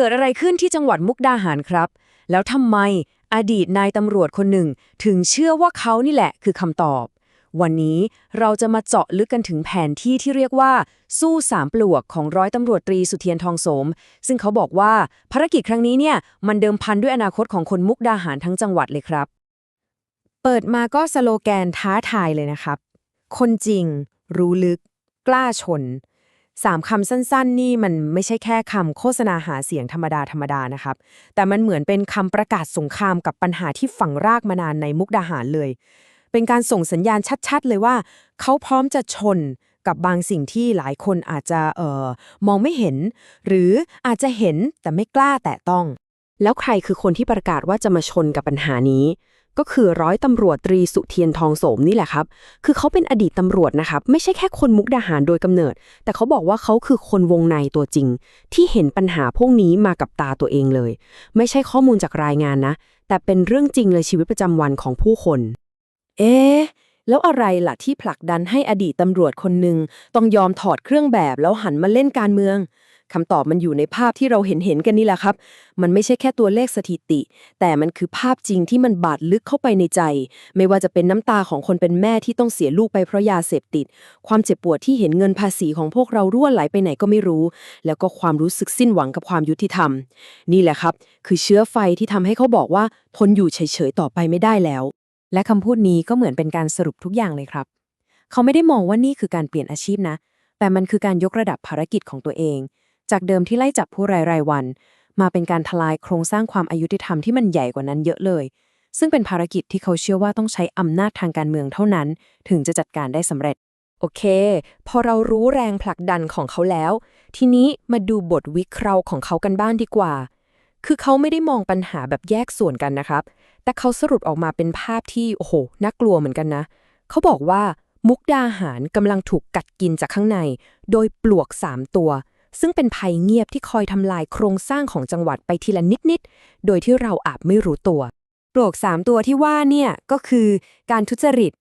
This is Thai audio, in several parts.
เกิดอะไรขึ้นที่จังหวัดมุกดาหารครับ แล้วทำไมอดีตนายตำรวจคนหนึ่ง ถึงเชื่อว่าเขานี่แหละคือคำตอบ วันนี้เราจะมาเจาะลึกกันถึงแผนที่ที่เรียกว่า สู้สามปลวกของร้อยตำรวจตรีสุเทียนทองโสม ซึ่งเขาบอกว่าภารกิจครั้งนี้เนี่ย มันเดิมพันด้วยอนาคตของคนมุกดาหารทั้งจังหวัดเลยครับ เปิดมาก็สโลแกนท้าทายเลยนะครับ คนจริง รู้ลึก กล้าชน สามคำสั้นๆ นี่มันไม่ใช่แค่คำโฆษณาหาเสียงธรรมดาธรรมดานะครับ แต่มันเหมือนเป็นคำประกาศสงครามกับปัญหาที่ฝังรากมานานในมุกดาหารเลย เป็นการส่งสัญญาณชัดๆ เลยว่า เขาพร้อมจะชนกับบางสิ่งที่หลายคนอาจจะเอ่อมองไม่เห็น หรืออาจจะเห็นแต่ไม่กล้าแตะต้อง แล้วใครคือคนที่ประกาศว่าจะมาชนกับปัญหานี้ ก็คือร้อยตำรวจตรีสุเทียนทองโสมนี่แหละครับ คือเขาเป็นอดีตตำรวจนะครับ ไม่ใช่แค่คนมุกดาหารโดยกำเนิด แต่เขาบอกว่าเขาคือคนวงในตัวจริง ที่เห็นปัญหาพวกนี้มากับตาตัวเองเลย ไม่ใช่ข้อมูลจากรายงานนะ แต่เป็นเรื่องจริงเลยชีวิตประจำวันของผู้คน เอ๊ะแล้วอะไรล่ะที่ผลักดันให้อดีตตำรวจคนหนึ่งต้องยอมถอดเครื่องแบบแล้วหันมาเล่นการเมือง คำตอบมันอยู่ในภาพที่เราเห็นเห็นกันนี่แหละครับ มันไม่ใช่แค่ตัวเลขสถิติ แต่มันคือภาพจริงที่มันบาดลึกเข้าไปในใจ ไม่ว่าจะเป็นน้ำตาของคนเป็นแม่ที่ต้องเสียลูกไปเพราะยาเสพติด ความเจ็บปวดที่เห็นเงินภาษีของพวกเรารั่วไหลไปไหนก็ไม่รู้ แล้วก็ความรู้สึกสิ้นหวังกับความยุติธรรม นี่แหละครับ คือเชื้อไฟที่ทำให้เขาบอกว่าทนอยู่เฉยๆต่อไปไม่ได้แล้ว และคำพูดนี้ก็เหมือนเป็นการสรุปทุกอย่างเลยครับ เขาไม่ได้มองว่านี่คือการเปลี่ยนอาชีพนะ แต่มันคือการยกระดับภารกิจของตัวเอง จากเดิมที่ไล่จับผู้รายรายวัน มาเป็นการทลายโครงสร้างความอายุติธรรมที่มันใหญ่กว่านั้นเยอะเลย ซึ่งเป็นภารกิจที่เขาเชื่อว่าต้องใช้อำนาจทางการเมืองเท่านั้น ถึงจะจัดการได้สำเร็จ โอเค พอเรารู้แรงผลักดันของเขาแล้ว ทีนี้มาดูบทวิเคราะห์ของเขากันบ้างดีกว่า คือเขาไม่ได้มองปัญหาแบบแยกส่วนกันนะครับ แต่เขาสรุปออกมาเป็นภาพที่โอ้โหน่ากลัวเหมือนกันนะ เขาบอกว่ามุกดาหารกำลังถูกกัดกินจากข้างใน โดยปลวก3ตัว ซึ่งเป็นภัยเงียบที่คอยทำลายโครงสร้างของจังหวัดไปทีละนิด ๆ โดยที่เราอาจไม่รู้ตัวปลวก3ตัวที่ว่าเนี่ยก็คือการทุจริต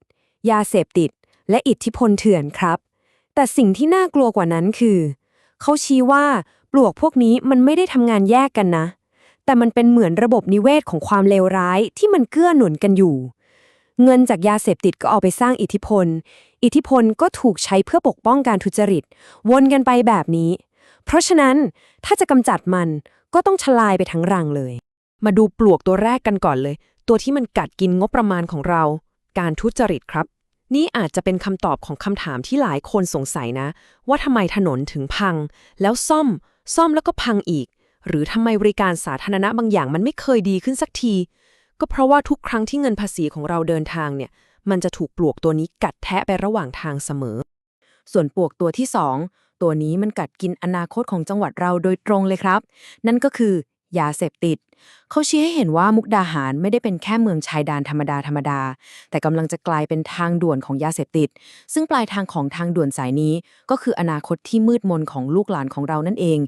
ยาเสพติด และอิทธิพลเถื่อนครับ แต่สิ่งที่น่ากลัวกว่านั้นคือ เขาชี้ว่าปลวกพวกนี้มันไม่ได้ทำงานแยกกันนะ แต่มันเป็นเหมือนระบบนิเวศของความเลวร้ายที่มันเกื้อหนุนกันอยู่ เงินจากยาเสพติดก็เอาไปสร้างอิทธิพล อิทธิพลก็ถูกใช้เพื่อปกป้องการทุจริต วนกันไปแบบนี้ เพราะฉะนั้นถ้าจะกำจัดมันก็ต้องทลายไปทั้งรังเลย มาดูปลวกตัวแรกกันก่อนเลย ตัวที่มันกัดกินงบประมาณของเรา การทุจริตครับ นี่อาจจะเป็นคำตอบของคำถามที่หลายคนสงสัยนะ ว่าทำไมถนนถึงพัง แล้วซ่อม ซ่อมแล้วก็พังอีก หรือทำไมบริการสาธารณะบางอย่างมันไม่เคยดีขึ้นสักที ก็เพราะว่าทุกครั้งที่เงินภาษีของเราเดินทางเนี่ย มันจะถูกปลวกตัวนี้กัดแทะไประหว่างทางเสมอ ส่วนปลวกตัวที่สอง ตัวนี้มันกัดกินอนาคตของจังหวัดเราโดยตรงเลยครับ นั่นก็คือยาเสพติด เขาชี้ให้เห็นว่ามุกดาหารไม่ได้เป็นแค่เมืองชายแดนธรรมดาธรรมดา แต่กำลังจะกลายเป็นทางด่วนของยาเสพติด ซึ่งปลายทางของทางด่วนสายนี้ ก็คืออนาคตที่มืดมนของลูกหลานของเรานั่นเอง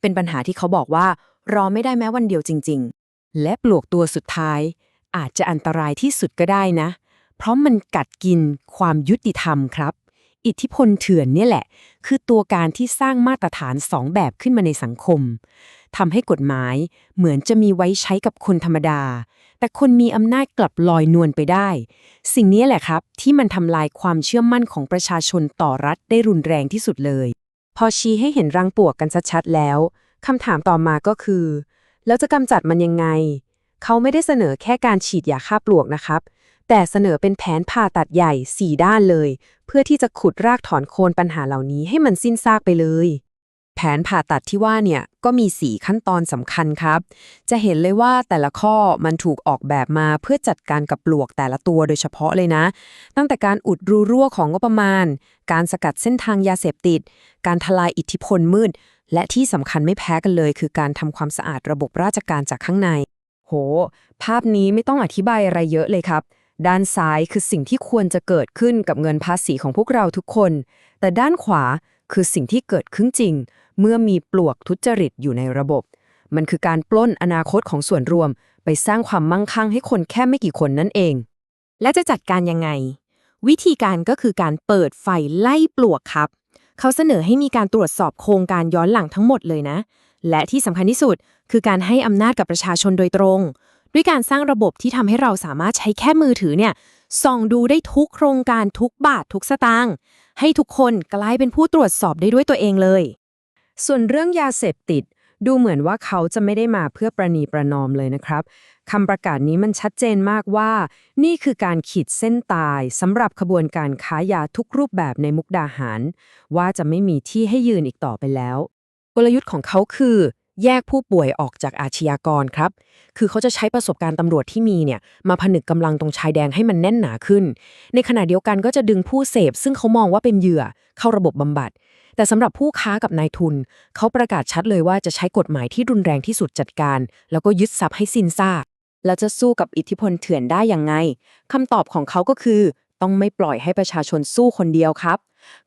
เป็นปัญหาที่เขาบอกว่า รอไม่ได้แม้วันเดียวจริง ๆ และปลวกตัวสุดท้าย อาจจะอันตรายที่สุดก็ได้นะ เพราะมันกัดกินความยุติธรรมครับ อิทธิพลเถื่อนเนี่ยแหละ คือตัวการที่สร้างมาตรฐานสองแบบขึ้นมาในสังคมทำให้กฎหมายเหมือนจะมีไว้ใช้กับคนธรรมดา แต่คนมีอำนาจกลับลอยนวลไปได้ สิ่งนี้แหละครับ ที่มันทำลายความเชื่อมั่นของประชาชนต่อรัฐได้รุนแรงที่สุดเลย พอชี้ให้เห็นรังปลวกกันชัดๆแล้วคำถามต่อมาก็คือ แล้วจะกำจัดมันยังไง เขาไม่ได้เสนอแค่การฉีดยาฆ่าปลวกนะครับ แต่เสนอเป็นแผนผ่าตัดใหญ่ 4 ด้านเลย เพื่อที่จะขุดรากถอนโคนปัญหาเหล่านี้ให้มันสิ้นซากไปเลย แผนผ่าตัดที่ว่าเนี่ยก็มี 4 ขั้นตอนสำคัญครับ จะเห็นเลยว่าแต่ละข้อมันถูกออกแบบมาเพื่อจัดการกับปลวกแต่ละตัวโดยเฉพาะเลยนะ ตั้งแต่การอุดรูรั่วของงบประมาณ การสกัดเส้นทางยาเสพติด การทลายอิทธิพลมืด และที่สำคัญไม่แพ้กันเลย คือการทำความสะอาดระบบราชการจากข้างใน โห ภาพนี้ไม่ต้องอธิบายอะไรเยอะเลยครับ ด้านซ้ายคือสิ่งที่ควรจะเกิดขึ้นกับเงินภาษีของพวกเราทุกคน แต่ด้านขวาคือสิ่งที่เกิดขึ้นจริง เมื่อมีปลวกทุจริตอยู่ในระบบ มันคือการปล้นอนาคตของส่วนรวม ไปสร้างความมั่งคั่งให้คนแค่ไม่กี่คนนั่นเอง และจะจัดการยังไง วิธีการก็คือการเปิดไฟไล่ปลวกครับ เขาเสนอให้มีการตรวจสอบโครงการย้อนหลังทั้งหมดเลยนะ และที่สำคัญที่สุดคือการให้อำนาจกับประชาชนโดยตรง ด้วยการสร้างระบบที่ทำให้เราสามารถใช้แค่มือถือเนี่ยส่องดูได้ทุกโครงการทุกบาททุกสตางค์ให้ทุกคนกลายเป็นผู้ตรวจสอบได้ด้วยตัวเองเลย ส่วนเรื่องยาเสพติด ดูเหมือนว่าเขาจะไม่ได้มาเพื่อประนีประนอมเลยนะครับคำประกาศนี้มันชัดเจนมากว่า นี่คือการขีดเส้นตายสำหรับขบวนการค้ายาทุกรูปแบบในมุกดาหาร ว่าจะไม่มีที่ให้ยืนอีกต่อไปแล้ว กลยุทธ์ของเขาคือ แยกผู้ป่วยออกจากอาชญากรครับ คือเขาจะใช้ประสบการณ์ตำรวจที่มีเนี่ยมาผนึกกำลังตรงชายแดงให้มันแน่นหนาขึ้น ในขณะเดียวกันก็จะดึงผู้เสพ ซึ่งเขามองว่าเป็นเหยื่อเข้าระบบบำบัด แต่สำหรับผู้ค้ากับนายทุน เขาประกาศชัดเลยว่าจะใช้กฎหมายที่รุนแรงที่สุดจัดการ แล้วก็ยึดทรัพย์ให้สิ้นซากแล้วจะสู้กับอิทธิพลเถื่อนได้ยังไงคำตอบของเขาก็คือ ต้องไม่ปล่อยให้ประชาชนสู้คนเดียวครับ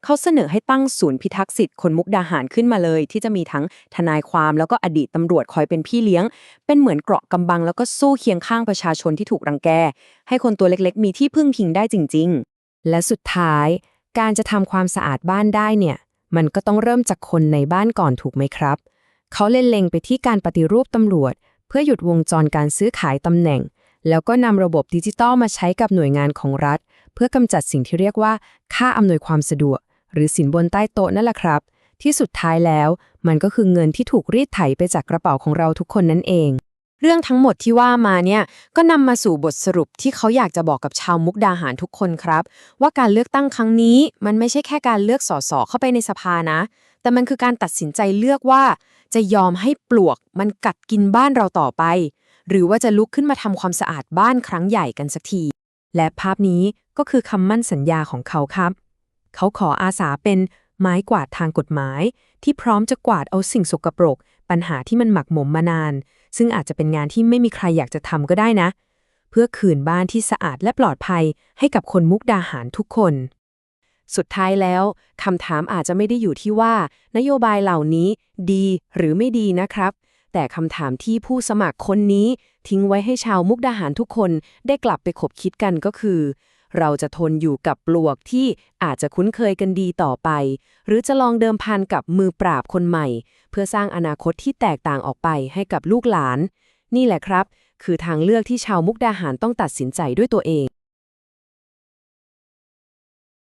เขาเสนอให้ตั้งศูนย์พิทักษ์สิทธิ์คนมุกดาหารขึ้นมาเลย ที่จะมีทั้งทนายความแล้วก็อดีตตำรวจคอยเป็นพี่เลี้ยง เป็นเหมือนเกราะกำบังแล้วก็สู้เคียงข้างประชาชนที่ถูกรังแก ให้คนตัวเล็กๆ มีที่พึ่งพิงได้จริง ๆ และสุดท้าย การจะทำความสะอาดบ้านได้เนี่ย มันก็ต้องเริ่มจากคนในบ้านก่อนถูกไหมครับ เขาเล่นเล็งไปที่การปฏิรูปตำรวจ เพื่อหยุดวงจรการซื้อขายตำแหน่ง แล้วก็นำระบบดิจิตอลมาใช้กับหน่วยงานของรัฐ เพื่อกำจัดสิ่งที่เรียกว่า ค่าอำนวยความสะดวก หรือสินบนใต้โต๊ะนั่นแหละครับ ที่สุดท้ายแล้ว มันก็คือเงินที่ถูกรีดไถไปจากกระเป๋าของเราทุกคนนั่นเอง เรื่องทั้งหมดที่ว่ามาเนี่ยก็นำมาสู่บทสรุปที่เขาอยากจะบอกกับชาวมุกดาหารทุกคนครับ ว่าการเลือกตั้งครั้งนี้ มันไม่ใช่แค่การเลือกสสเข้าไปในสภานะ แต่มันคือการตัดสินใจเลือกว่า จะยอมให้ปลวก มันกัดกินบ้านเราต่อไปหรือว่าจะลุกขึ้นมาทำความสะอาดบ้านครั้งใหญ่กันสักที และภาพนี้ก็คือคำมั่นสัญญาของเขาครับ เขาขออาสาเป็นไม้กวาดทางกฎหมาย ที่พร้อมจะกวาดเอาสิ่งสกปรก ปัญหาที่มันหมักหมมมานาน ซึ่งอาจจะเป็นงานที่ไม่มีใครอยากจะทำก็ได้นะ เพื่อคืนบ้านที่สะอาดและปลอดภัยให้กับคนมุกดาหารทุกคน สุดท้ายแล้วคำถามอาจจะไม่ได้อยู่ที่ว่า นโยบายเหล่านี้ดีหรือไม่ดีนะครับ แต่คำถามที่ผู้สมัครคนนี้ ทิ้งไว้ให้ชาวมุกดาหารทุกคนได้กลับไปขบคิดกันก็คือ เราจะทนอยู่กับปลวกที่อาจจะคุ้นเคยกันดีต่อไป หรือจะลองเดิมพันกับมือปราบคนใหม่ เพื่อสร้างอนาคตที่แตกต่างออกไปให้กับลูกหลาน นี่แหละครับ คือทางเลือกที่ชาวมุกดาหารต้องตัดสินใจด้วยตัวเอง